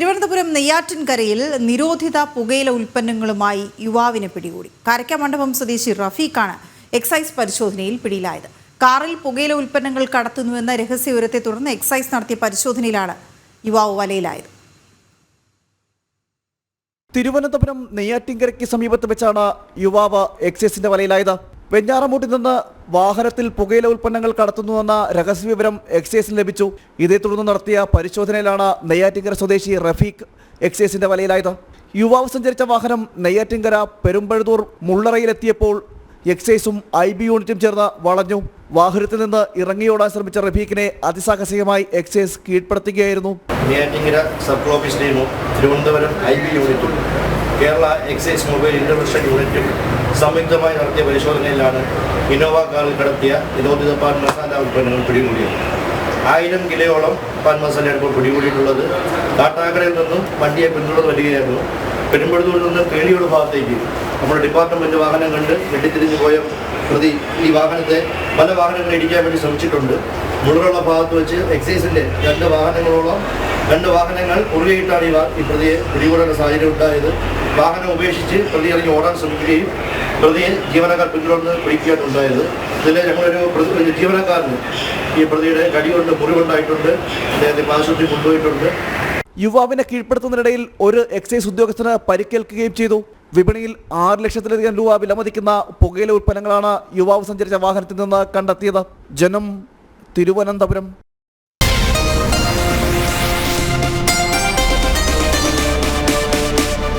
തിരുവനന്തപുരം നെയ്യാറ്റിൻകരയിൽ നിരോധിത പുകയില ഉൽപ്പന്നങ്ങളുമായി യുവാവിനെ പിടികൂടി. കാരക്കാമണ്ഡപം സ്വദേശി റഫീഖാണ് എക്സൈസ് പരിശോധനയിൽ പിടിയിലായത്. കാറിൽ പുകയില ഉൽപ്പന്നങ്ങൾ കടത്തുന്നുവെന്ന രഹസ്യവിവരത്തെ തുടർന്ന് എക്സൈസ് നടത്തിയ പരിശോധനയിലാണ് യുവാവ് വലയിലായത്. തിരുവനന്തപുരം നെയ്യാറ്റിൻകരയ്ക്ക് സമീപത്ത് വെച്ചാണ് യുവാവ് എക്സൈസിന്റെ വലയിലായത്. വെഞ്ഞാറമൂട്ടിൽ നിന്ന് വാഹനത്തിൽ പുകയില ഉൽപ്പന്നങ്ങൾ കടത്തുന്നുവെന്ന രഹസ്യവിവരം എക്സൈസിന് ലഭിച്ചു. ഇതേ തുടർന്ന് നടത്തിയ പരിശോധനയിലാണ് നെയ്യാറ്റിങ്കര സ്വദേശി റഫീഖ് എക്സൈസിന്റെ വലയിലായത്. യുവാവ് സഞ്ചരിച്ച വാഹനം നെയ്യാറ്റിങ്കര പെരുമ്പഴുതൂർ മുള്ളറയിലെത്തിയപ്പോൾ എക്സൈസും ഐ ബി യൂണിറ്റും ചേർന്ന് വളഞ്ഞു. വാഹനത്തിൽ നിന്ന് ഇറങ്ങിയോടാൻ ശ്രമിച്ച റഫീഖിനെ അതിസാഹസികമായി excise കീഴ്പ്പെടുത്തുകയായിരുന്നു. Neyyattinkara sub office Thiruvananthapuram I B യൂണിറ്റും കേരള എക്സൈസ് മൊബൈൽ ഇന്റർവെൻഷൻ യൂണിറ്റും സംയുക്തമായി നടത്തിയ പരിശോധനയിലാണ് ഇന്നോവ കാറിൽ കടത്തിയ നിരോധിത പാൻ മസാല ഉൽപ്പന്നങ്ങൾ പിടികൂടിയത്. ആയിരം കിലോയോളം പാൻ മസാലയാണ് ഇപ്പോൾ പിടികൂടിയിട്ടുള്ളത്. കാട്ടാക്കരയിൽ നിന്നും വണ്ടിയെ പിന്തുടർന്ന് വരികയായിരുന്നു. പെരുമ്പഴുതൂരിൽ നിന്ന് കേളിയുടെ ഭാഗത്തേക്ക്. നമ്മുടെ ഡിപ്പാർട്ട്മെന്റ് വാഹനം കണ്ട് വെട്ടിത്തിരിഞ്ഞു പോയ പ്രതി ഈ വാഹനത്തെ പല വാഹനങ്ങൾ ഇടിക്കാൻ വേണ്ടി ശ്രമിച്ചിട്ടുണ്ട്. മുഴുവനുള്ള ഭാഗത്ത് വെച്ച് എക്സൈസിന്റെ രണ്ട് വാഹനങ്ങളോളം രണ്ട് വാഹനങ്ങൾ ഉരുളിയിട്ടാണ് ഈ ഈ പ്രതിയെ പിടികൂടേണ്ട സാഹചര്യം ഉണ്ടായത്. വാഹനം ഉപേക്ഷിച്ച് പ്രതി ഇറങ്ങി ഓടാൻ ശ്രമിക്കുകയും പ്രതിയെ ജീവനക്കാർ പിന്തുടർന്ന് പിടിക്കുകയാണ് ഉണ്ടായത്. ഇതിൽ ഞങ്ങളൊരു ജീവനക്കാരന് ഈ പ്രതിയുടെ കടികൊണ്ട് മുറിവുണ്ടായിട്ടുണ്ട്. അദ്ദേഹത്തെ ആശുപത്രി കൊണ്ടുപോയിട്ടുണ്ട്. യുവാവിനെ കീഴ്പ്പെടുത്തുന്നതിനിടയിൽ ഒരു എക്സൈസ് ഉദ്യോഗസ്ഥന് പരിക്കേൽക്കുകയും ചെയ്തു. വിപണിയിൽ ആറ് ലക്ഷത്തിലധികം രൂപ വിലമതിക്കുന്ന പുകയില ഉൽപ്പന്നങ്ങളാണ് യുവാവ് സഞ്ചരിച്ച വാഹനത്തിൽ നിന്ന് കണ്ടെത്തിയത്. ജനം തിരുവനന്തപുരം.